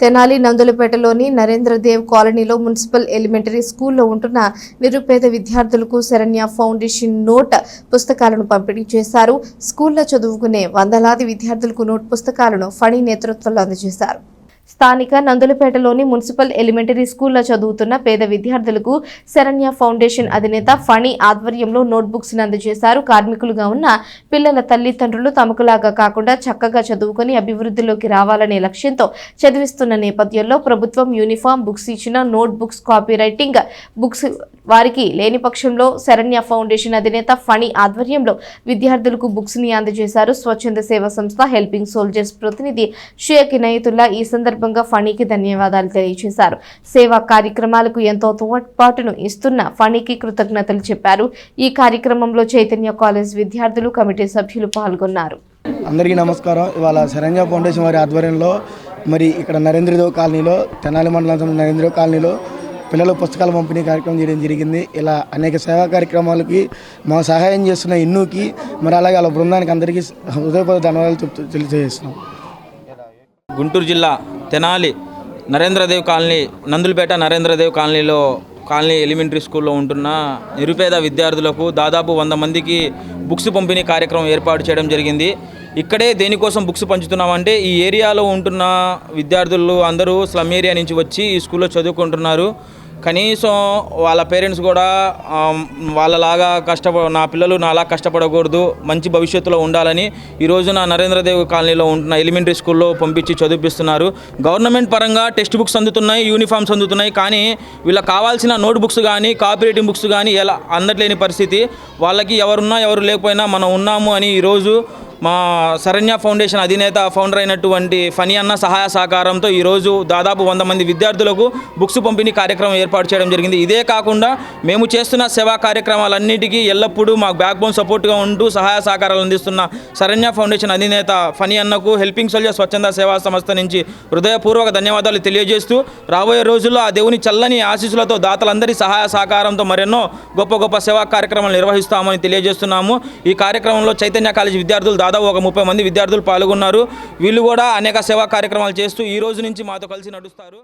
తెనాలి నందులపేటలోని నరేంద్రదేవ్ కాలనీలో municipal elementary స్కూల్లో ఉంటున్న నిరుపేద విద్యార్థులకు శరణ్య ఫౌండేషన్ నోట్ పుస్తకాలను పంపిణీ చేశారు. స్కూల్లో చదువుకునే వందలాది విద్యార్థులకు నోట్ పుస్తకాలను ఫణి నేతృత్వంలో అందజేశారు. స్థానిక నందులపేటలోని మున్సిపల్ ఎలిమెంటరీ స్కూల్లో చదువుతున్న పేద విద్యార్థులకు శరణ్య ఫౌండేషన్ అధినేత ఫణి ఆధ్వర్యంలో నోట్బుక్స్ అందజేశారు. కార్మికులుగా ఉన్న పిల్లల తల్లిదండ్రులు తమకులాగా కాకుండా చక్కగా చదువుకొని అభివృద్ధిలోకి రావాలనే లక్ష్యంతో చదివిస్తున్న నేపథ్యంలో ప్రభుత్వం యూనిఫామ్ బుక్స్ ఇచ్చిన note books copy writing books వారికి లేని పక్షంలో శరణ్య ఫౌండేషన్ అధినేత ఫణి ఆధ్వర్యంలో విద్యార్థులకు బుక్స్ని అందజేశారు. స్వచ్ఛంద సేవా సంస్థ హెల్పింగ్ సోల్జర్స్ ప్రతినిధి షేక్ ఇనయతుల్లా ఈ సందర్భంగా ఫణికి ధన్యవాదాలు తెలియజేశారు సేవా కార్యక్రమాలకు ఎంతో తోడ్పాటును ఇస్తున్న ఫణికి కృతజ్ఞతలు చెప్పారు ఈ కార్యక్రమంలో చైతన్య కాలేజ్ విద్యార్థులు కమిటీ సభ్యులు పాల్గొన్నారు అందరికీ నమస్కారం ఇవాళ శరణ్య ఫౌండేషన్ వారి ఆధ్వర్యంలో మరి ఇక్కడ నరేంద్రదేవ్ కాలనీలో తెనాలి మండలం నరేంద్రదేవ్ కాలనీలో పిల్లల పుస్తకాల పంపిణీ కార్యక్రమం చేయడం జరిగింది ఇలా అనేక సేవా కార్యక్రమాలకి మా సహాయం చేస్తున్న ఇన్నుకి మరి అలాగే వాళ్ళ బృందానికి అందరికీ హృదయపూర్వక ధన్యవాదాలు చెప్తూ తెలియజేస్తున్నాం గుంటూరు జిల్లా తెనాలి నరేంద్రదేవ్ కాలనీ నందులపేట నరేంద్రదేవ్ కాలనీలో కాలనీ ఎలిమెంటరీ స్కూల్లో ఉంటున్న నిరుపేద విద్యార్థులకు దాదాపు వంద మందికి బుక్స్ పంపిణీ కార్యక్రమం ఏర్పాటు చేయడం జరిగింది. ఇక్కడే దేనికోసం బుక్స్ పంచుతున్నామంటే ఈ ఏరియాలో ఉంటున్న విద్యార్థులు అందరూ స్లమ్ ఏరియా నుంచి వచ్చి ఈ స్కూల్లో చదువుకుంటున్నారు. కనీసం వాళ్ళ పేరెంట్స్ కూడా వాళ్ళలాగా కష్టప నా పిల్లలు నాలా కష్టపడకూడదు మంచి భవిష్యత్తులో ఉండాలని ఈరోజు నా నరేంద్రదేవ్ కాలనీలో ఉంటున్న ఎలిమెంటరీ స్కూల్లో పంపించి చదివిపిస్తున్నారు. గవర్నమెంట్ పరంగా టెక్స్ట్ బుక్స్ అందుతున్నాయి యూనిఫామ్స్ అందుతున్నాయి కానీ వీళ్ళకి కావాల్సిన నోట్ బుక్స్ కానీ కాపీరేటింగ్ బుక్స్ కానీ ఎలా అందట్లేని పరిస్థితి. వాళ్ళకి ఎవరున్నా ఎవరు లేకపోయినా మనం ఉన్నాము అని ఈరోజు మా శరణ్య ఫౌండేషన్ అధినేత ఫౌండర్ అయినటువంటి ఫనీ అన్న సహాయ సహకారంతో ఈరోజు దాదాపు వంద మంది విద్యార్థులకు బుక్స్ పంపిణీ కార్యక్రమం ఏర్పాటు చేయడం జరిగింది. ఇదే కాకుండా మేము చేస్తున్న సేవా కార్యక్రమాలన్నిటికీ ఎల్లప్పుడూ మాకు బ్యాక్ బోన్ సపోర్ట్గా ఉంటూ సహాయ సహకారాలు అందిస్తున్న శరణ్య ఫౌండేషన్ అధినేత ఫనీ అన్నకు హెల్పింగ్ సోల్జర్ స్వచ్ఛంద సేవా సంస్థ నుంచి హృదయపూర్వక ధన్యవాదాలు తెలియజేస్తూ రాబోయే రోజుల్లో ఆ దేవుని చల్లని ఆశీస్సులతో దాతలందరి సహాయ సహకారంతో మరెన్నో గొప్ప గొప్ప సేవా కార్యక్రమాలు నిర్వహిస్తామని తెలియజేస్తున్నాము. ఈ కార్యక్రమంలో చైతన్య కాలేజీ విద్యార్థులు దాదాపు ఒక ముప్పై మంది విద్యార్థులు పాల్గొన్నారు. వీళ్ళు కూడా అనేక సేవా కార్యక్రమాలు చేస్తూ ఈ రోజు నుంచి మాతో కలిసి నడుస్తారు.